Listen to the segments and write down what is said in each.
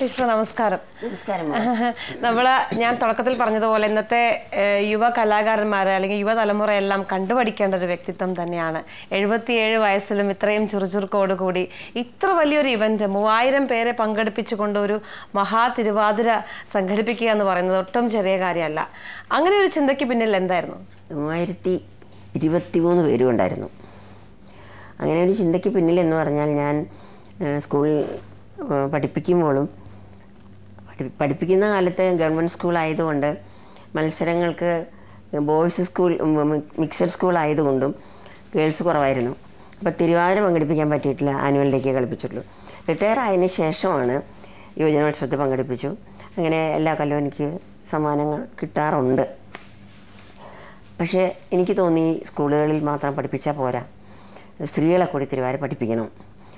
Teacher നമസ്കാരം. നമസ്കാരം നമ്മൾ ഞാൻ തുടക്കത്തിൽ പറഞ്ഞതുപോലെ ഇന്നത്തെ യുവ കലാകാരന്മാരെ അല്ലെങ്കിൽ യുവതലമുറയെല്ലാം കണ്ടുപഠിക്കേണ്ട ഒരു വ്യക്തിത്വം തന്നെയാണ്. എഴുപത്തിയേഴ് വയസ്സിലും ഇത്രയും ചുറുചുറുക്കോട് കൂടി ഇത്ര വലിയൊരു ഇവന്റ് മൂവായിരം പേരെ പങ്കെടുപ്പിച്ചുകൊണ്ട് ഒരു മഹാ തിരുവാതിര സംഘടിപ്പിക്കുക എന്ന് പറയുന്നത് ഒട്ടും ചെറിയ കാര്യമല്ല. അങ്ങനെ ഒരു ചിന്തയ്ക്ക് പിന്നിൽ എന്തായിരുന്നു? മൂവായിരത്തി ഇരുപത്തി മൂന്ന് പേരും ഉണ്ടായിരുന്നു. അങ്ങനെ ഒരു ചിന്തയ്ക്ക് പിന്നിൽ എന്ന് പറഞ്ഞാൽ ഞാൻ സ്കൂളിൽ പഠിപ്പിക്കുമ്പോഴും പഠി പഠിപ്പിക്കുന്ന കാലത്ത് ഗവൺമെന്റ് സ്കൂളായതുകൊണ്ട് മത്സരങ്ങൾക്ക് ബോയ്സ് സ്കൂൾ മിക്സഡ് സ്കൂൾ ആയതുകൊണ്ടും ഗേൾസ് കുറവായിരുന്നു. അപ്പോൾ തിരുവാതിര പങ്കെടുപ്പിക്കാൻ പറ്റിയിട്ടില്ല ആനുവൽ ഡേക്ക് കളിപ്പിച്ചിട്ടുള്ളൂ. റിട്ടയർ ആയതിനു ശേഷമാണ് യുവജനോത്സവത്തിൽ പങ്കെടുപ്പിച്ചു. അങ്ങനെ എല്ലാ കൊല്ലവും എനിക്ക് സമ്മാനങ്ങൾ കിട്ടാറുണ്ട്. പക്ഷേ എനിക്ക് തോന്നി സ്കൂളുകളിൽ മാത്രം പഠിപ്പിച്ചാൽ പോരാ. സ്ത്രീകളെ കൂടി തിരുവാതിര പഠിപ്പിക്കണം.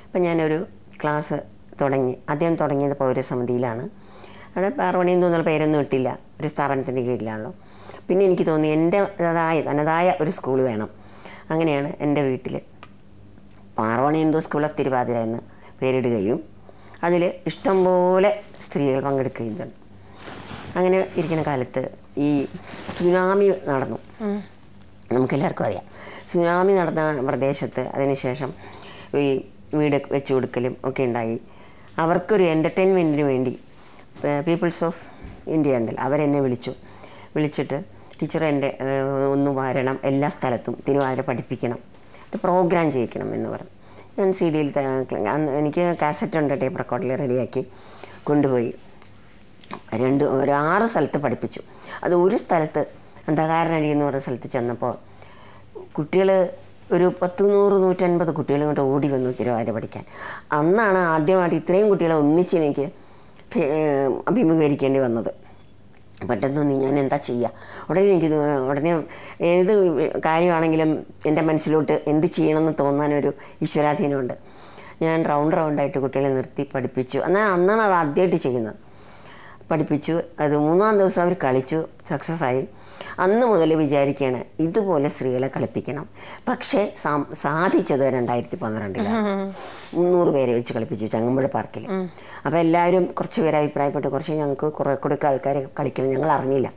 അപ്പം ഞാനൊരു ക്ലാസ് തുടങ്ങി. ആദ്യം തുടങ്ങിയത് പൗരസമിതിയിലാണ്. അവിടെ എന്ന് തോന്നുന്ന പേരൊന്നും ഇട്ടില്ല. ഒരു സ്ഥാപനത്തിന്റെ കീഴിലാണല്ലോ. പിന്നെ എനിക്ക് തോന്നി എന്റെ അതായ തനതായ ഒരു സ്കൂൾ വേണം. അങ്ങനെയാണ് എന്റെ വീട്ടിൽ പാർവണി ഹിന്ദു സ്കൂൾ ഓഫ് തിരുവാതിര എന്ന് പേരിടുകയും അതിൽ ഇഷ്ടംപോലെ സ്ത്രീകൾ പങ്കെടുക്കുകയും തന്നെ അങ്ങനെ ഇരിക്കുന്ന കാലത്ത് ഈ സുനാമി നടന്നു. നമുക്കെല്ലാവർക്കും അറിയാം. സുനാമി നടന്ന പ്രദേശത്ത് അതിനുശേഷം ഈ വീട് വെച്ചു കൊടുക്കലും ഒക്കെ ഉണ്ടായി. അവർക്കൊരു എന്റർടൈൻമെന്റിന് വേണ്ടി പീപ്പിൾസ് ഓഫ് ഇന്ത്യ ഉണ്ടല്ലോ. അവരെന്നെ വിളിച്ചു. വിളിച്ചിട്ട് ടീച്ചർ എന്റെ ഒന്ന് വരണം. എല്ലാ സ്ഥലത്തും തിരുവാതിര പഠിപ്പിക്കണം. പ്രോഗ്രാം ചെയ്യിക്കണം എന്ന് പറഞ്ഞു. ഞാൻ സി ഡിയിൽ എനിക്ക് കാസറ്റ് ഉണ്ട് ടേപ്പ് റെക്കോർഡിൽ റെഡിയാക്കി കൊണ്ടുപോയി. രണ്ട് ഒരു ആറ് സ്ഥലത്ത് പഠിപ്പിച്ചു. അത് ഒരു സ്ഥലത്ത് അന്ധകാരനഴി എന്ന് പറഞ്ഞ സ്ഥലത്ത് ചെന്നപ്പോൾ കുട്ടികൾ ഒരു പത്ത് നൂറ് നൂറ്റൻപത് കുട്ടികൾ ഇങ്ങോട്ട് ഓടി വന്നു തിരുവാതിര പഠിക്കാൻ. അന്നാണ് ആദ്യമായിട്ട് ഇത്രയും കുട്ടികളെ ഒന്നിച്ച് എനിക്ക് അഭിമുഖീകരിക്കേണ്ടി വന്നത്. തോന്നി ഞാൻ എന്താ ചെയ്യുക ഉടനെ എനിക്ക് ഉടനെ ഏത് കാര്യമാണെങ്കിലും എന്റെ മനസ്സിലോട്ട് എന്ത് ചെയ്യണമെന്ന് തോന്നാനൊരു ഈശ്വരാധീനമുണ്ട്. ഞാൻ റൗണ്ട് റൗണ്ടായിട്ട് കുട്ടികളെ നിർത്തി പഠിപ്പിച്ചു. എന്നാൽ അന്നാണ് അത് ആദ്യമായിട്ട് ചെയ്യുന്നത്. പഠിപ്പിച്ചു. അത് മൂന്നാം ദിവസം അവർ കളിച്ചു. സക്സസ് ആയി. അന്ന് മുതൽ വിചാരിക്കുകയാണ് ഇതുപോലെ സ്ത്രീകളെ കളിപ്പിക്കണം. പക്ഷേ സാധിച്ചത് രണ്ടായിരത്തി പന്ത്രണ്ടിലാണ് മുന്നൂറ് പേരെ വെച്ച് കളിപ്പിച്ചു ചങ്ങമ്പുഴ പാർക്കിൽ അപ്പോൾ എല്ലാവരും കുറച്ച് പേര് അഭിപ്രായപ്പെട്ടു. കുറച്ച് ഞങ്ങൾക്ക് കുറേ കൂടെ ആൾക്കാർ കളിക്കണം. ഞങ്ങൾ അറിഞ്ഞില്ല.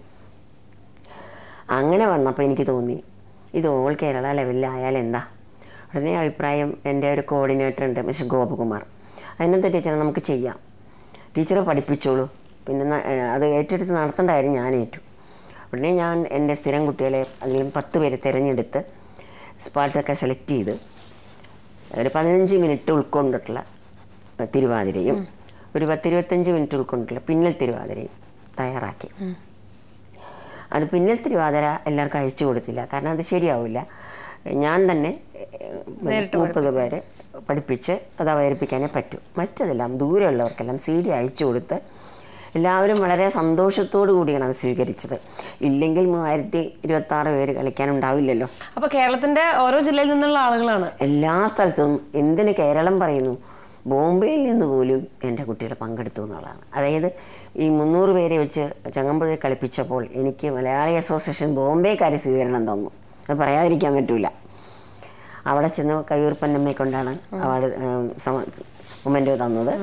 അങ്ങനെ വന്നപ്പോൾ എനിക്ക് തോന്നി ഇത് ഓൾ കേരള ലെവലിലായാൽ എന്താ? ഉടനെ അഭിപ്രായം എന്റെ ഒരു കോർഡിനേറ്റർ ഉണ്ട് മിസ്റ്റർ ഗോപകുമാർ. അതിനെന്താ ടീച്ചറെ നമുക്ക് ചെയ്യാം. ടീച്ചറെ പഠിപ്പിച്ചോളൂ. പിന്നെ അത് ഏറ്റെടുത്ത് നടത്തേണ്ട കാര്യം ഞാൻ ഏറ്റു ഉടനെ ഞാൻ എന്റെ സ്ഥിരം കുട്ടികളെ അതിലും പത്ത് പേരെ തിരഞ്ഞെടുത്ത് പാട്ടൊക്കെ സെലക്ട് ചെയ്ത് ഒരു പതിനഞ്ച് മിനിറ്റ് ഉൾക്കൊണ്ടിട്ടുള്ള തിരുവാതിരയും ഒരു പത്തിരുപത്തഞ്ച് മിനിറ്റ് ഉൾക്കൊണ്ടിട്ടുള്ള പിന്നൽ തിരുവാതിരയും തയ്യാറാക്കി. അത് പിന്നൽ തിരുവാതിര എല്ലാവർക്കും അയച്ചു കൊടുത്തില്ല. കാരണം അത് ശരിയാവില്ല. ഞാൻ തന്നെ മുപ്പത് പേരെ പഠിപ്പിച്ച് അത് അവതരിപ്പിക്കാനേ പറ്റൂ. മറ്റതെല്ലാം ദൂരെയുള്ളവർക്കെല്ലാം സി ഡി അയച്ചു കൊടുത്ത് എല്ലാവരും വളരെ സന്തോഷത്തോടു കൂടിയാണ് അത് സ്വീകരിച്ചത്. ഇല്ലെങ്കിൽ മൂവായിരത്തി ഇരുപത്തി ആറ് പേര് കളിക്കാനുണ്ടാവില്ലല്ലോ അപ്പൊ കേരളത്തിന്റെ ഓരോ ജില്ലയിൽ നിന്നുള്ള ആളുകളാണ്. എല്ലാ സ്ഥലത്തും എന്തിന് കേരളം പറയുന്നു? ബോംബെയിൽ നിന്ന് പോലും എന്റെ കുട്ടികൾ പങ്കെടുത്തു എന്നുള്ളതാണ്. അതായത് ഈ മുന്നൂറ് പേരെ വെച്ച് ചങ്ങമ്പുഴ കളിപ്പിച്ചപ്പോൾ എനിക്ക് മലയാളി അസോസിയേഷൻ ബോംബെക്കാർ സ്വീകരണം തന്നു. അത് പറയാതിരിക്കാൻ പറ്റില്ല അവിടെ ചെന്ന് കയ്യൂർ പൊന്നമ്മയെ കൊണ്ടാണ് അവാർഡ് മൊമെന്റ് തന്നത്.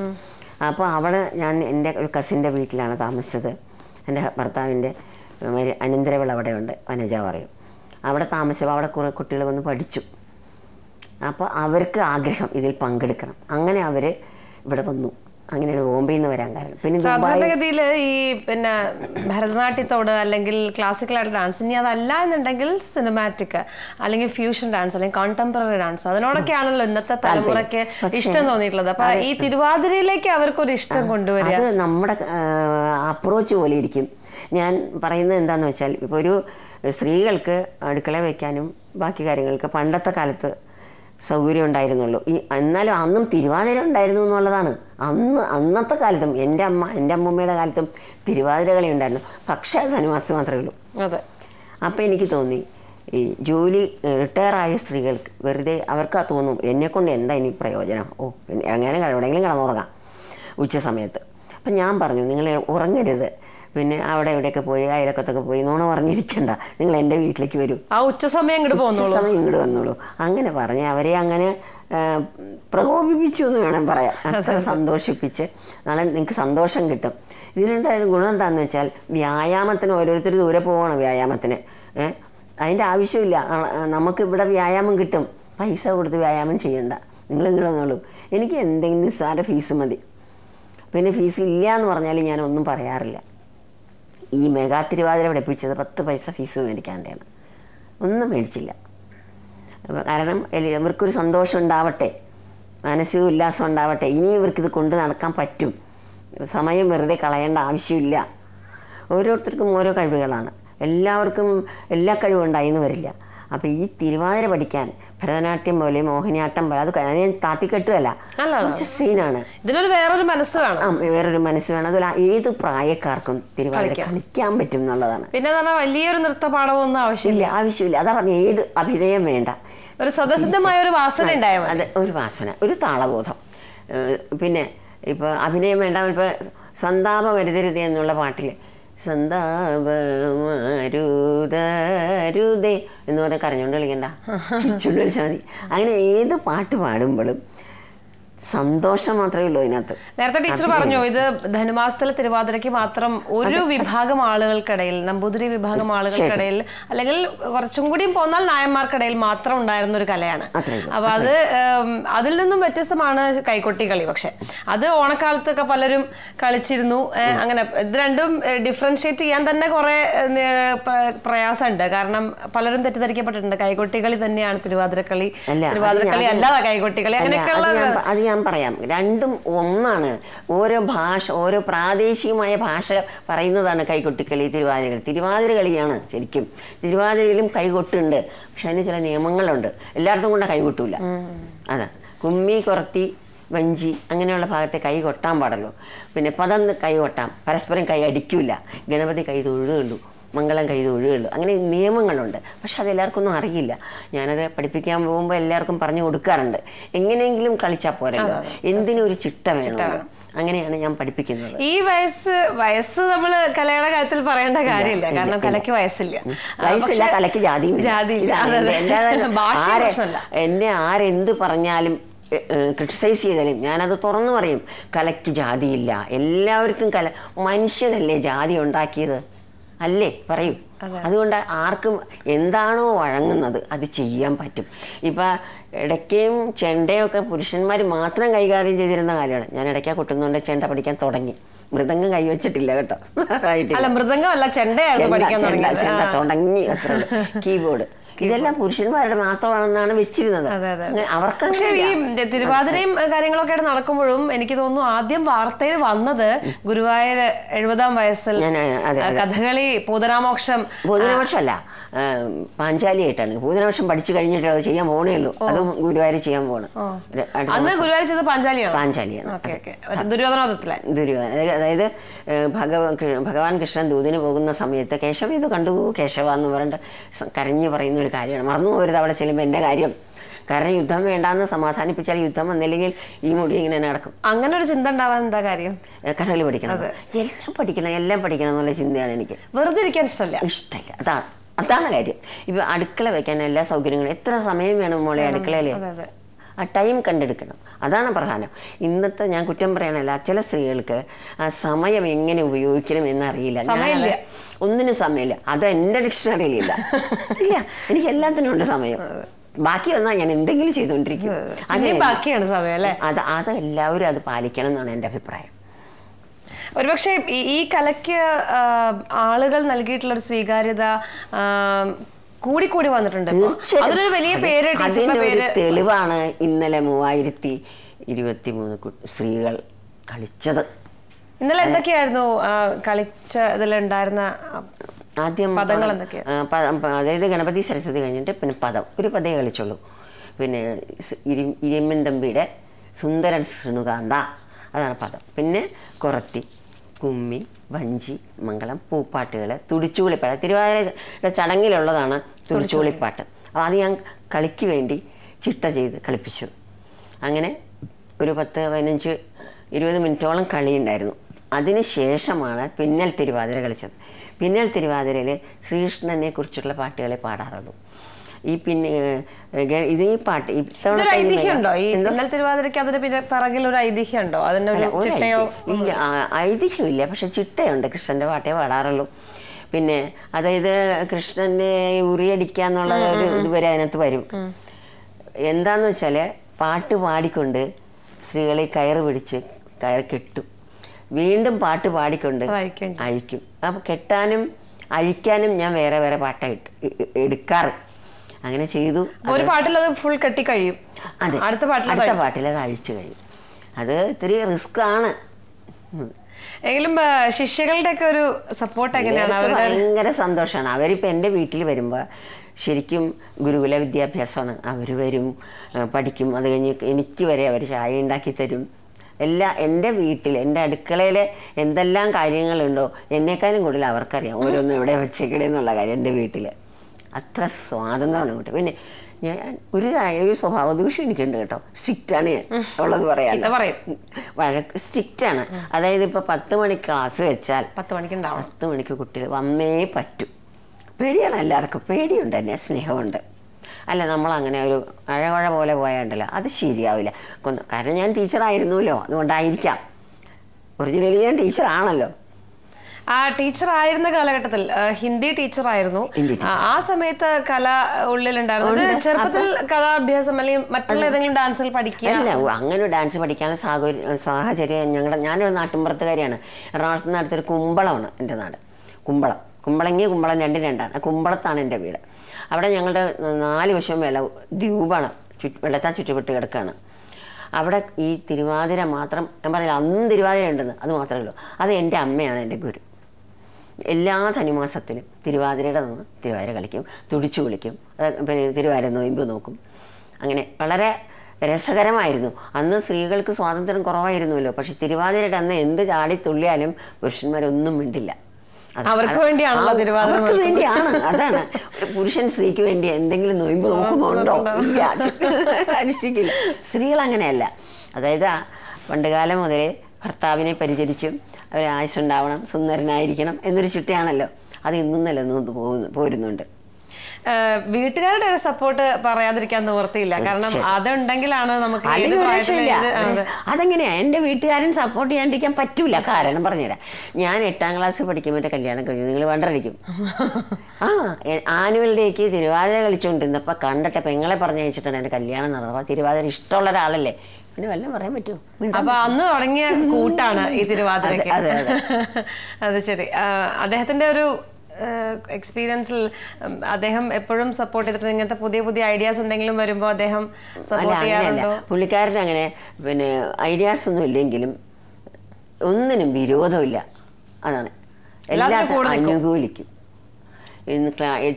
അപ്പോൾ അവിടെ ഞാൻ എന്റെ ഒരു കസിന്റെ വീട്ടിലാണ് താമസിച്ചത്. എന്റെ ഭർത്താവിന്റെ അനന്തരവിള അവിടെ ഉണ്ട് വനജ പറയും. അവിടെ താമസിച്ചപ്പോൾ അവിടെ കുറേ കുട്ടികൾ വന്ന് പഠിച്ചു. അപ്പോൾ അവർക്ക് ആഗ്രഹം ഇതിൽ പങ്കെടുക്കണം. അങ്ങനെ അവർ ഇവിടെ വന്നു. അങ്ങനെയാണ് ബോംബെയിൽ നിന്ന് വരാൻ കാരണം. പിന്നെ സാധാരണഗതിയിൽ ഈ പിന്നെ ഭരതനാട്യത്തോട് അല്ലെങ്കിൽ ക്ലാസിക്കൽ ആയിട്ട് ഡാൻസ് ഇനി അതല്ല എന്നുണ്ടെങ്കിൽ സിനിമാറ്റിക് അല്ലെങ്കിൽ ഫ്യൂഷൻ ഡാൻസ് അല്ലെങ്കിൽ കോണ്ടംപററി ഡാൻസ് അതിനോടൊക്കെയാണല്ലോ ഇന്നത്തെ തലമുറയ്ക്ക് ഇഷ്ടം തോന്നിയിട്ടുള്ളത്. അപ്പൊ ഈ തിരുവാതിരയിലേക്ക് അവർക്കൊരു ഇഷ്ടം കൊണ്ടുവരിക. അത് നമ്മുടെ അപ്രോച്ച് പോലെ ഇരിക്കും. ഞാൻ പറയുന്നത് എന്താണെന്ന് വെച്ചാൽ ഇപ്പോൾ ഒരു സ്ത്രീകൾക്ക് അടുക്കള വയ്ക്കാനും ബാക്കി കാര്യങ്ങൾക്ക് പണ്ടത്തെ കാലത്ത് സൗകര്യം ഉണ്ടായിരുന്നുള്ളൂ. ഈ എന്നാലും അന്നും തിരുവാതിര ഉണ്ടായിരുന്നു എന്നുള്ളതാണ്. അന്ന് അന്നത്തെ കാലത്തും എന്റെ അമ്മ എന്റെ അമ്മമ്മയുടെ കാലത്തും തിരുവാതിര കളി ഉണ്ടായിരുന്നു. പക്ഷേ അത് ധനുമാസത്തിൽ മാത്രമേ ഉള്ളൂ. അതെ. അപ്പോൾ എനിക്ക് തോന്നി ഈ ജോലി റിട്ടയറായ സ്ത്രീകൾക്ക് വെറുതെ അവർക്ക് തോന്നും എന്നെക്കൊണ്ട് എന്താ ഇനി പ്രയോജനം? ഓ പിന്നെ എങ്ങനെ എവിടെയെങ്കിലും കിടന്നുറങ്ങാം ഉച്ച സമയത്ത്. അപ്പം ഞാൻ പറഞ്ഞു നിങ്ങൾ ഉറങ്ങരുത്. പിന്നെ അവിടെ എവിടെയൊക്കെ പോയി അയലക്കത്തൊക്കെ പോയി നോണ പറഞ്ഞിരിക്കണ്ട. നിങ്ങൾ എന്റെ വീട്ടിലേക്ക് വരും. ആ ഉച്ച സമയം ഇങ്ങോട്ട് പോകുന്നുള്ളൂ സമയം ഇങ്ങോട്ട് വന്നോളൂ. അങ്ങനെ പറഞ്ഞ് അവരെ അങ്ങനെ പ്രകോപിപ്പിച്ചു എന്ന് വേണം പറയാം അത്ര സന്തോഷിപ്പിച്ച് നാളെ നിങ്ങൾക്ക് സന്തോഷം കിട്ടും. ഇതിലുണ്ടായൊരു ഗുണം എന്താണെന്ന് വെച്ചാൽ വ്യായാമത്തിന് ഓരോരുത്തർ ദൂരെ പോകണം വ്യായാമത്തിന്. അതിന്റെ ആവശ്യമില്ല. നമുക്ക് ഇവിടെ വ്യായാമം കിട്ടും. പൈസ കൊടുത്ത് വ്യായാമം ചെയ്യണ്ട. നിങ്ങൾ നിങ്ങളെന്നുള്ളൂ എനിക്ക് എന്തെങ്കിലും നിസ്സാര ഫീസ് മതി. പിന്നെ ഫീസ് ഇല്ല എന്ന് പറഞ്ഞാൽ ഞാനൊന്നും പറയാറില്ല. ഈ മെഗാ തിരുവാതിര പഠിപ്പിച്ചത് പത്ത് പൈസ ഫീസ് മേടിക്കാണ്ടാണ്. ഒന്നും മേടിച്ചില്ല. കാരണം ഇവർക്കൊരു സന്തോഷം ഉണ്ടാവട്ടെ. മാനസിക ഉല്ലാസം ഉണ്ടാവട്ടെ. ഇനി ഇവർക്കിത് കൊണ്ട് നടക്കാൻ പറ്റും. സമയം വെറുതെ കളയേണ്ട ആവശ്യമില്ല. ഓരോരുത്തർക്കും ഓരോ കഴിവുകളാണ്. എല്ലാവർക്കും എല്ലാ കഴിവും ഉണ്ടായിന്ന് വരില്ല. അപ്പോൾ ഈ തിരുവാതിര പഠിക്കാൻ ഭരതനാട്യം പോലെ മോഹിനിയാട്ടം പോലെ അത് ഞാൻ താത്തിക്കെട്ടുകയല്ല. കുറച്ച് സീനാണ് ഇതിനൊരു വേറൊരു മനസ്സ് വേണം. വേറൊരു മനസ്സ് വേണം. അതുപോലെ ഏത് പ്രായക്കാർക്കും തിരുവാതിര കളിക്കാൻ. പറ്റും എന്നുള്ളതാണ്. പിന്നെ വലിയൊരു നൃത്ത പാഠമൊന്നും ആവശ്യമില്ല ആവശ്യമില്ല. അതാ പറഞ്ഞ ഏത് അഭിനയം വേണ്ട. ഒരു സ്വതസിദ്ധമായ ഒരു വാസന ഉണ്ടായാൽ അതെ ഒരു വാസന ഒരു താളബോധം. പിന്നെ ഇപ്പോൾ അഭിനയം വേണ്ട ഇപ്പോൾ സന്താപ വരുതരുത് എന്നുള്ള പാട്ടിൽ സന്താപമരുതരുതേ എന്ന് പറഞ്ഞാൽ കരഞ്ഞുകൊണ്ട് കളിക്കണ്ട ചിരിച്ചുകൊണ്ട് കളിച്ചാൽ മതി. അങ്ങനെ ഏത് പാട്ട് പാടുമ്പോഴും സന്തോഷം മാത്രമേ ഉള്ളൂ അതിനകത്ത് നേരത്തെ ടീച്ചർ പറഞ്ഞു ഇത് ധനുമാസത്തിലെ തിരുവാതിരയ്ക്ക് മാത്രം ഒരു വിഭാഗം ആളുകൾക്കിടയിൽ നമ്പൂതിരി വിഭാഗം ആളുകൾക്കിടയിൽ അല്ലെങ്കിൽ കുറച്ചും കൂടിയും പോന്നാൽ നായന്മാർക്കിടയിൽ മാത്രം ഉണ്ടായിരുന്ന ഒരു കലയാണ്. അപ്പൊ അത് അതിൽ നിന്നും വ്യത്യസ്തമാണ് കൈകൊട്ടി കളി. പക്ഷെ അത് ഓണക്കാലത്തൊക്കെ പലരും കളിച്ചിരുന്നു. അങ്ങനെ ഇത് രണ്ടും ഡിഫറൻഷിയേറ്റ് ചെയ്യാൻ തന്നെ കുറെ പ്രയാസമുണ്ട്. കാരണം പലരും തെറ്റിദ്ധരിക്കപ്പെട്ടിട്ടുണ്ട്. കൈകൊട്ടി കളി തന്നെയാണ് തിരുവാതിരക്കളി. തിരുവാതിരക്കളി അല്ലാതെ കൈകൊട്ടി കളി. അങ്ങനെയൊക്കെയുള്ള ഞാൻ പറയാം. രണ്ടും ഒന്നാണ്. ഓരോ ഭാഷ ഓരോ പ്രാദേശികമായ ഭാഷ പറയുന്നതാണ് കൈകൊട്ടിക്കളി തിരുവാതിരകളി. തിരുവാതിര കളിയാണ് ശരിക്കും. തിരുവാതിരയിലും കൈകൊട്ടുണ്ട്. പക്ഷെ അതിന് ചില നിയമങ്ങളുണ്ട്. എല്ലായിടത്തും കൊണ്ട് കൈകൊട്ടൂല. അതാ. കുമ്മി കുറത്തി വഞ്ചി അങ്ങനെയുള്ള ഭാഗത്തെ കൈ കൊട്ടാൻ പാടുള്ളൂ പിന്നെ പതന്ന് കൈ കൊട്ടാം. പരസ്പരം കൈ അടിക്കൂല. ഗണപതി കൈ തൊഴുതുള്ളൂ മംഗളം കൈ തൊഴുകയുള്ളൂ. അങ്ങനെ നിയമങ്ങളുണ്ട്. പക്ഷെ അത് എല്ലാവർക്കും ഒന്നും അറിയില്ല. ഞാനത് പഠിപ്പിക്കാൻ പോകുമ്പോൾ എല്ലാവർക്കും പറഞ്ഞു കൊടുക്കാറുണ്ട്. എങ്ങനെയെങ്കിലും കളിച്ചാൽ പോരല്ലോ. എന്തിനും ഒരു ചിട്ട വേണം. അങ്ങനെയാണ് ഞാൻ പഠിപ്പിക്കുന്നത്. ഈ വയസ്സ് വയസ്സ് നമ്മൾ കലയുടെ കാര്യത്തിൽ പറയേണ്ട കാര്യമില്ല. കാരണം കലയ്ക്ക് വയസ്സില്ല. വയസ്സില്ല കലയ്ക്ക് ജാതിയും പ്രശ്നമല്ല. എന്നെ ആരെന്ത് പറഞ്ഞാലും ക്രിട്ടിസൈസ് ചെയ്താലും ഞാനത് തുറന്നു പറയും. കലയ്ക്ക് ജാതിയില്ല. എല്ലാവർക്കും കല മനുഷ്യനല്ലേ ജാതി ഉണ്ടാക്കിയത്? അല്ലേ? പറയൂ. അതുകൊണ്ട് ആർക്കും എന്താണോ വഴങ്ങുന്നത് അത് ചെയ്യാൻ പറ്റും. ഇപ്പം ഇടയ്ക്കയും ചെണ്ടയൊക്കെ പുരുഷന്മാർ മാത്രം കൈകാര്യം ചെയ്തിരുന്ന കാര്യമാണ് ഞാൻ ഇടയ്ക്ക കൊട്ടുന്നതുകൊണ്ട് ചെണ്ട പഠിക്കാൻ തുടങ്ങി. മൃദംഗം കൈവച്ചിട്ടില്ല കേട്ടോ. മൃദംഗം അല്ല ചെണ്ട, ചെണ്ട, ചെണ്ട തുടങ്ങി അത്ര കീബോർഡ്. ഇതെല്ലാം പുരുഷന്മാരുടെ മാത്രമാണെന്നാണ് വെച്ചിരുന്നത്. അവർക്ക് പക്ഷേ ഈ തിരുവാതിരയും കാര്യങ്ങളൊക്കെ ആയിട്ട് നടക്കുമ്പോഴും എനിക്ക് തോന്നുന്നു ആദ്യം വാർത്തയിൽ വന്നത് ഗുരുവായൂർ എഴുപതാം വയസ്സിൽ കഥകളി പൂതനാമോക്ഷം പൂതനാമോക്ഷമല്ല പാഞ്ചാലിയായിട്ടാണ്. പൂതനാമോക്ഷം പഠിച്ചു കഴിഞ്ഞിട്ട് അത് ചെയ്യാൻ പോണേ ഉള്ളൂ. അതും ഗുരുവായൂർ ചെയ്യാൻ പോണ് അന്ന്. ഗുരുവായൂർ ചെയ്തത് പാഞ്ചാലിയാണ്? പാഞ്ചാലിയാണ്. ഓക്കെ ദുര്യോധന അതായത് ഭഗവാൻ കൃഷ്ണൻ ദൂതിന് പോകുന്ന സമയത്ത് കേശവ ഇത് കണ്ടു കേശവ എന്ന് പറഞ്ഞിട്ട് കരഞ്ഞു പറയുന്ന ഒരു കാര്യമാണ്. മറന്നു പോരുത് അവിടെ ചെല്ലുമ്പോൾ എന്റെ കാര്യം. കാരണം യുദ്ധം വേണ്ടാന്ന് സമാധാനിപ്പിച്ചാൽ യുദ്ധം വന്നില്ലെങ്കിൽ ഈ മുടി ഇങ്ങനെ നടക്കും. അങ്ങനെ ഒരു ചിന്ത ഉണ്ടാവാൻ എന്താ കാര്യം? കഥകളി പഠിക്കണം. എല്ലാം പഠിക്കണം എല്ലാം പഠിക്കണം എന്നുള്ള ചിന്തയാണ് എനിക്ക്. വെറുതെ ഇരിക്കാൻ ഇഷ്ടമല്ല ഇഷ്ടമില്ല അതാണ് അതാണ് കാര്യം. ഇപ്പൊ അടുക്കള വെക്കാൻ എല്ലാ സൗകര്യങ്ങളും എത്ര സമയം വേണം മോളെ അതെ. ആ ടൈം കണ്ടെടുക്കണം. അതാണ് പ്രധാനം. ഇന്നത്തെ ഞാൻ കുറ്റം പറയണല്ല ചില സ്ത്രീകൾക്ക് ആ സമയം എങ്ങനെ ഉപയോഗിക്കണം എന്നറിയില്ല. ഒന്നിനും സമയമില്ല. അത് എന്റെ ഡിക്ഷണറിയിലില്ല ഇല്ല എനിക്ക് എല്ലാത്തിനും ഉണ്ട് സമയം. ബാക്കി വന്നാൽ ഞാൻ എന്തെങ്കിലും ചെയ്തുകൊണ്ടിരിക്കും. അങ്ങനെ ബാക്കിയാണ് സമയം അല്ലേ? അത് അത് എല്ലാവരും അത് പാലിക്കണം എന്നാണ് എന്റെ അഭിപ്രായം. ഒരുപക്ഷെ ഈ- കലയ്ക്ക് ആളുകൾ നൽകിയിട്ടുള്ള ഒരു സ്വീകാര്യത കൂടിക്കൂടി വന്നിട്ടുണ്ട്. അതിനൊരു വലിയ പേര് അതിനൊരു തെളിവാണ് ഇന്നലെ മൂവായിരത്തി ഇരുപത്തി മൂന്ന് സ്ത്രീകൾ കളിച്ചത്. ഇന്നലെ എന്തൊക്കെയായിരുന്നു കളിച്ചതിലുണ്ടായിരുന്ന ആദ്യം പദങ്ങൾ അതായത് ഗണപതി സരസ്വതി കഴിഞ്ഞിട്ട് പിന്നെ പദം ഒരു പദേ കളിച്ചുള്ളൂ. പിന്നെ ഇരിമ്മൻ ഇരി- തമ്പിയുടെ സുന്ദരൻ ശൃണുകാന്ത അതാണ് പദം. പിന്നെ കുറത്തി കുമ്മി വഞ്ചി മംഗളം പൂപ്പാട്ടുകൾ തുടിച്ചുകുളിപ്പഴ തിരുവാതിര ചടങ്ങിലുള്ളതാണ് തുടിച്ചുകുളിപ്പാട്ട് അപ്പോൾ അത് ഞാൻ കളിക്ക് വേണ്ടി ചിട്ട ചെയ്ത് കളിപ്പിച്ചു. അങ്ങനെ ഒരു പത്ത് പതിനഞ്ച് ഇരുപത് മിനിറ്റോളം കളിയുണ്ടായിരുന്നു. അതിന് ശേഷമാണ് പിന്നൽ തിരുവാതിര കളിച്ചത്. പിന്നൽ തിരുവാതിരയിൽ ശ്രീകൃഷ്ണനെ കുറിച്ചുള്ള പാട്ടുകളെ പാടാറുള്ളൂ. ഈ പിന്നെ ഇത് ഈ പാട്ട് ഇത്തവണ ഐതിഹ്യമുണ്ടോ? ഈ? ഇന്നലെ തിരുവാതിരയ്ക്ക് അതിന് പിന്നെ പിറകിൽ ഒരു ഐതിഹ്യം ഉണ്ടോ അതിനൊരു ഒരു ചിട്ടയോ ഇല്ല ഐതിഹ്യമില്ല. പക്ഷെ ചിട്ടയുണ്ട്. കൃഷ്ണന്റെ പാട്ടേ പാടാറുള്ളൂ. പിന്നെ അതായത് കൃഷ്ണന്റെ ഉറിയടിക്കാന്നുള്ള ഒരു ഇതുവരെ അതിനകത്ത് വരും. എന്താന്ന് വെച്ചാൽ പാട്ട് പാടിക്കൊണ്ട് സ്ത്രീകളെ കയറ് പിടിച്ച് കയർ കെട്ടും. വീണ്ടും പാട്ട് പാടിക്കൊണ്ട്. അഴിക്കും. അപ്പൊ കെട്ടാനും അഴിക്കാനും ഞാൻ വേറെ വേറെ പാട്ടായിട്ട് എടുക്കാറ്. അങ്ങനെ ചെയ്തു. ഒരു പാട്ടിൽ അത് ഫുൾ കെട്ടിക്കഴിയും അതെ. അടുത്ത പാട്ടിൽ അടുത്ത പാട്ടിൽ അത് അഴിച്ചു കഴിയും. അത് ഇത്തിരി റിസ്ക് ആണ്. എങ്കിലും ശിഷ്യകളുടെ ഒക്കെ ഒരു സപ്പോർട്ട് എങ്ങനെയാണ് പിള്ളേർക്ക് അവരുടെ? ഭയങ്കര സന്തോഷമാണ്. അവരിപ്പോൾ എന്റെ വീട്ടിൽ വരുമ്പോൾ ശരിക്കും ഗുരുകുല വിദ്യാഭ്യാസമാണ്. അവർ വരും പഠിക്കും. അത് കഴിഞ്ഞ് എനിക്ക് വരെ അവർ ചായ ഉണ്ടാക്കി തരും. എല്ലാ എന്റെ വീട്ടിൽ എന്റെ അടുക്കളയിൽ എന്തെല്ലാം കാര്യങ്ങളുണ്ടോ എന്നെക്കാളും കൂടുതൽ അവർക്കറിയാം. ഓരോന്നും എവിടെ വെച്ചേക്കണേ എന്നുള്ള കാര്യം എന്റെ വീട്ടിൽ അത്ര സ്വാതന്ത്ര്യമാണ് കുട്ടി പിന്നെ ഞാൻ ഒരു ഒരു സ്വഭാവ ദൂഷ്യം എനിക്കുണ്ട് കേട്ടോ. സ്ട്രിക്റ്റാണ് ഞാൻ. ഉള്ളത് പറയാം. വഴക്ക് സ്ട്രിക്റ്റാണ്. അതായത് ഇപ്പൊ പത്ത് മണി ക്ലാസ് വെച്ചാൽ പത്ത് മണിക്ക് പത്ത് മണിക്ക് കുട്ടികൾ വന്നേ പറ്റൂ. പേടിയാണ് എല്ലാവർക്കും. പേടിയുണ്ട് എന്നെ സ്നേഹമുണ്ട്. അല്ല നമ്മൾ അങ്ങനെ ഒരു അഴകഴ പോലെ പോയാണ്ടല്ലോ. അത് ശരിയാവില്ല. കാരണം ഞാൻ ടീച്ചറായിരുന്നല്ലോ. അതുകൊണ്ടായിരിക്കാം. ഒറിജിനലി ഞാൻ ടീച്ചറാണല്ലോ. ആ ടീച്ചർ ആയിരുന്ന കാലഘട്ടത്തിൽ ഹിന്ദി ടീച്ചർ. ആയിരുന്നു ആ, സമയത്ത് കല ഉള്ളിലുണ്ടായിരുന്നു ചെറുപ്പത്തിൽ കലാഭ്യാസം അല്ലെങ്കിൽ മറ്റുള്ള ഏതെങ്കിലും ഡാൻസിൽ പഠിക്കുക. അങ്ങനെ ഡാൻസ് പഠിക്കാനുള്ള സാഹചര്യം സാഹചര്യം ഞങ്ങളുടെ ഞാനൊരു നാട്ടിൻപുറത്തുകാരിയാണ്. എറണാകുളത്ത് നിന്ന് അടുത്തൊരു കുമ്പളമാണ് എന്റെ നാട്. കുമ്പളം. കുമ്പളങ്ങി കുമ്പളം രണ്ടും രണ്ടാണ്. കുമ്പളത്താണ് എന്റെ വീട്. അവിടെ ഞങ്ങളുടെ നാല് വശവും വെള്ള ദ്വീപാണ്. ചുറ്റ് വെള്ളത്താൽ ചുറ്റുപെട്ട് കിടക്കുകയാണ് അവിടെ ഈ തിരുവാതിര മാത്രം ഞാൻ പറഞ്ഞില്ല അന്ന് തിരുവാതിര ഉണ്ടെന്ന് അത് മാത്രമേ ഉള്ളൂ. അത് എന്റെ അമ്മയാണ് എന്റെ ഗുരു. എല്ലാ ധനുമാസത്തിലും തിരുവാതിരയുടെ നിന്ന് തിരുവാതിര കളിക്കും തുടിച്ചു കുളിക്കും പിന്നെ തിരുവാതിര നൊയമ്പ് നോക്കും. അങ്ങനെ വളരെ രസകരമായിരുന്നു. അന്ന് സ്ത്രീകൾക്ക് സ്വാതന്ത്ര്യം കുറവായിരുന്നുവല്ലോ പക്ഷെ തിരുവാതിരയുടെ അന്ന് എന്ത് ചാടി തുള്ളിയാലും പുരുഷന്മാരൊന്നും മിണ്ടില്ല. അവർക്ക് വേണ്ടിയാണല്ലോ അവർക്ക് വേണ്ടിയാണ്. അതാണ്. ഒരു പുരുഷൻ സ്ത്രീക്ക് വേണ്ടി എന്തെങ്കിലും നൊയമ്പ് നോക്കുന്നുണ്ടോ? ഇല്ല. അനുഷ്ഠിക്കില്ല. സ്ത്രീകൾ അങ്ങനെയല്ല. അതായത് പണ്ടുകാലം മുതലേ ഭർത്താവിനെ പരിചരിച്ചും അവരെ ആയുസുണ്ടാവണം സുന്ദരനായിരിക്കണം എന്നൊരു ചിട്ടയാണല്ലോ. അത് ഇന്നും നിലനിന്ന് പോകുന്നു പോരുന്നുണ്ട്. വീട്ടുകാരുടെ ഒരു സപ്പോർട്ട് പറയാതിരിക്കാൻ നിവർത്തിയില്ല കാരണം അതുണ്ടെങ്കിലാണ് നമുക്ക്. അതെങ്ങനെയാ? എന്റെ വീട്ടുകാരൻ സപ്പോർട്ട് ചെയ്യാണ്ടിരിക്കാൻ പറ്റൂല. കാരണം പറഞ്ഞുതരാം. ഞാൻ എട്ടാം ക്ലാസ് പഠിക്കുമ്പോൾ എന്റെ കല്യാണം കഴിഞ്ഞു. നിങ്ങൾ വണ്ടടിക്കും ആ ആനുവൽ ഡേക്ക് തിരുവാതിര കളിച്ചുകൊണ്ടിരുന്നപ്പോൾ കണ്ടിട്ട് പെങ്ങളെ പറഞ്ഞയച്ചിട്ടാണ് എന്റെ കല്യാണം നടന്നത്. അപ്പോൾ തിരുവാതിര ഇഷ്ടമുള്ള ഒരാളല്ലേ? പിന്നെ വല്ലതും പറയാൻ പറ്റുമോ? മിണ്ടാൻ അപ്പൊ അന്ന് തുടങ്ങിയ കൂട്ടാണ് ഈ തിരുവാതിര അതെ, ശരി. അദ്ദേഹത്തിന്റെ ഒരു എക്സ്പീരിയൻസിൽ അദ്ദേഹം എപ്പോഴും സപ്പോർട്ട് ചെയ്തിട്ട് ഇങ്ങനത്തെ പുതിയ പുതിയ ഐഡിയാസ് എന്തെങ്കിലും വരുമ്പോൾ അദ്ദേഹം സപ്പോർട്ട് ചെയ്യാറുണ്ടോ? പുള്ളിക്കാരൻ അങ്ങനെ പിന്നെ ഐഡിയാസ് ഒന്നും ഇല്ലെങ്കിലും ഒന്നിനും വിരോധമില്ല. അതാണ്. എല്ലാത്തിനും നിൽക്കും. അനുകൂലിക്കും. ഇന്ന്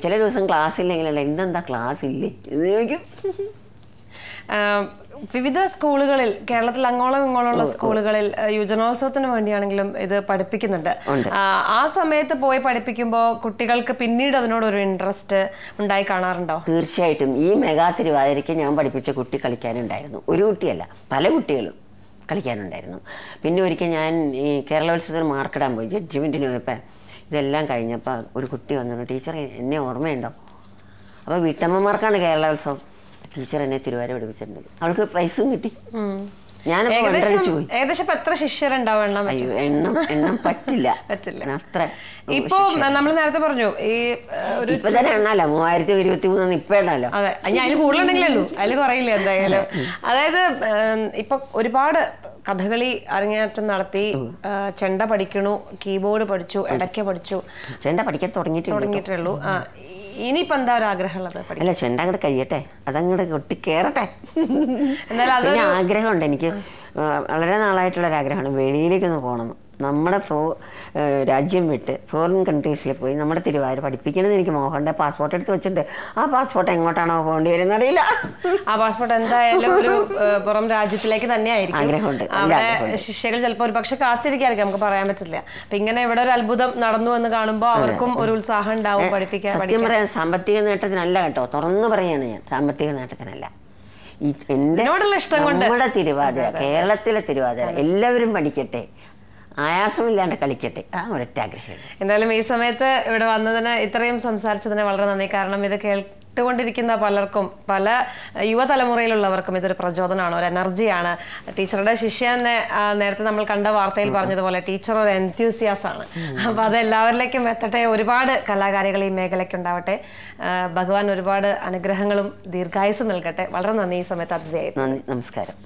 ചില ദിവസം ക്ലാസ് ഇല്ലെങ്കിലല്ല ഇന്നെന്താ ക്ലാസ് ഇല്ലേ? എന്ന് ചോദിക്കും. വിവിധ സ്കൂളുകളിൽ കേരളത്തിൽ അങ്ങോളം ഇങ്ങോളമുള്ള സ്കൂളുകളിൽ യുവജനോത്സവത്തിന് വേണ്ടിയാണെങ്കിലും ഇത് പഠിപ്പിക്കുന്നുണ്ട്. ആ, ആ സമയത്ത് പോയി പഠിപ്പിക്കുമ്പോൾ കുട്ടികൾക്ക് പിന്നീട് അതിനോട് ഒരു ഇൻട്രസ്റ്റ് ഉണ്ടായി കാണാറുണ്ടോ? തീർച്ചയായിട്ടും. ഈ മെഗാ തിരുവാതിരയ്ക്ക് ഞാൻ പഠിപ്പിച്ച കുട്ടി കളിക്കാനുണ്ടായിരുന്നു. ഒരു കുട്ടിയല്ല പല കുട്ടികളും കളിക്കാനുണ്ടായിരുന്നു. പിന്നെ ഒരിക്കൽ ഞാൻ ഈ കേരളോത്സവത്തിന് മാർക്കിടാൻ പോയി ജഡ്ജ്മെന്റിന് പോയപ്പോൾ ഇതെല്ലാം കഴിഞ്ഞപ്പോൾ ഒരു കുട്ടി വന്നു ടീച്ചർ എന്നെ ഓർമ്മയുണ്ടോ? അപ്പോൾ വീട്ടമ്മമാർക്കാണ് കേരളോത്സവം. ടീച്ചർ എന്നെ തിരുവാതിര പഠിപ്പിച്ചിട്ടുണ്ട്. അവൾക്ക് പ്രൈസും കിട്ടി. ഞാൻ ഏകദേശം എത്ര ശിഷ്യരുണ്ടാവും എണ്ണം അയ്യോ എണ്ണം എണ്ണം പറ്റില്ല. പറ്റില്ല. അത്ര ഇപ്പോ നമ്മൾ നേരത്തെ പറഞ്ഞു ഈ ഒരു ഇപ്പൊ തന്നെ എണ്ണല്ലോ മൂവായിരത്തി ഇരുപത്തി മൂന്ന് ഇപ്പൊ എണ്ണല്ലോ അതെ. അതിൽ കൂടുതലുണ്ടെങ്കിലല്ലോ അതിൽ കുറയില്ല എന്തായാലും. അതായത് ഇപ്പൊ ഒരുപാട് കഥകളി അരങ്ങേറ്റം നടത്തി ചെണ്ട പഠിക്കണു കീബോർഡ് പഠിച്ചു ഇടയ്ക്ക പഠിച്ചു. ചെണ്ട പഠിക്കാൻ തുടങ്ങിയിട്ടേ ആ, ഇനിയിപ്പോ എന്താ ഒരു ആഗ്രഹമുള്ളത് അല്ല ചെണ്ട അങ്ങോട്ട് കഴിയട്ടെ. അതങ്ങോട്ട് കൊട്ടി കയറട്ടെ പിന്നെ ആഗ്രഹമുണ്ട് എനിക്ക്. വളരെ നാളായിട്ടുള്ള ഒരു ആഗ്രഹമാണ് വെളിയിലേക്കൊന്ന് പോകണം നമ്മുടെ ഫോ രാജ്യം വിട്ട് ഫോറിൻ കൺട്രീസിൽ പോയി നമ്മുടെ തിരുവാതിര പഠിപ്പിക്കണമെന്ന് എനിക്ക് മോഹന്റെ പാസ്പോർട്ട് എടുത്ത് വെച്ചിട്ടുണ്ട്. ആ പാസ്പോർട്ട് എങ്ങോട്ടാണോ പോകേണ്ടി വരുന്ന അറിയില്ല. ആ പാസ്പോർട്ട് എന്തായാലും ഒരു പുറം രാജ്യത്തിലേക്ക് തന്നെ ആയിരിക്കും. ആഗ്രഹമുണ്ട്, അവിടെ. ശിഷ്യകൾ ചിലപ്പോൾ ഒരു പക്ഷെ കാത്തിരിക്കായിരിക്കും നമുക്ക് പറയാൻ പറ്റില്ല. അപ്പൊ ഇങ്ങനെ ഇവിടെ ഒരു അത്ഭുതം നടന്നു എന്ന് കാണുമ്പോൾ അവർക്കും ഒരു ഉത്സാഹം ഉണ്ടാവും പഠിപ്പിക്കാൻ സത്യം പറയാൻ സാമ്പത്തിക നേട്ടത്തിനല്ല കേട്ടോ തുറന്നു പറയാണ് ഞാൻ സാമ്പത്തിക നേട്ടത്തിനല്ല. കൊണ്ട്. നമ്മുടെ തിരുവാതിര കേരളത്തിലെ തിരുവാതിര എല്ലാവരും പഠിക്കട്ടെ. ആയാസമില്ലാണ്ട് കളിക്കട്ടെ. ആ ഒരൊറ്റ ആഗ്രഹം എന്തായാലും ഈ സമയത്ത് ഇവിടെ വന്നതിന് ഇത്രയും സംസാരിച്ചതിന് വളരെ നന്ദി. കാരണം ഇത് കേൾ കേട്ടുകൊണ്ടിരിക്കുന്ന പലർക്കും പല യുവതലമുറയിലുള്ളവർക്കും ഇതൊരു പ്രചോദനമാണ് ഒരു എനർജിയാണ്. ടീച്ചറുടെ ശിഷ്യനെ നേരത്തെ നമ്മൾ കണ്ട വാർത്തയിൽ പറഞ്ഞതുപോലെ ടീച്ചർ ഒരു എൻത്യൂസിയാസ് ആണ്. അപ്പൊ അത് എല്ലാവരിലേക്കും എത്തട്ടെ. ഒരുപാട് കലാകാരികൾ ഈ മേഖലയ്ക്ക് ഉണ്ടാവട്ടെ. ഭഗവാൻ ഒരുപാട് അനുഗ്രഹങ്ങളും ദീർഘായുസ് നൽകട്ടെ. വളരെ നന്ദി ഈ സമയത്ത് അതിഥിയായി. നന്ദി. നമസ്കാരം.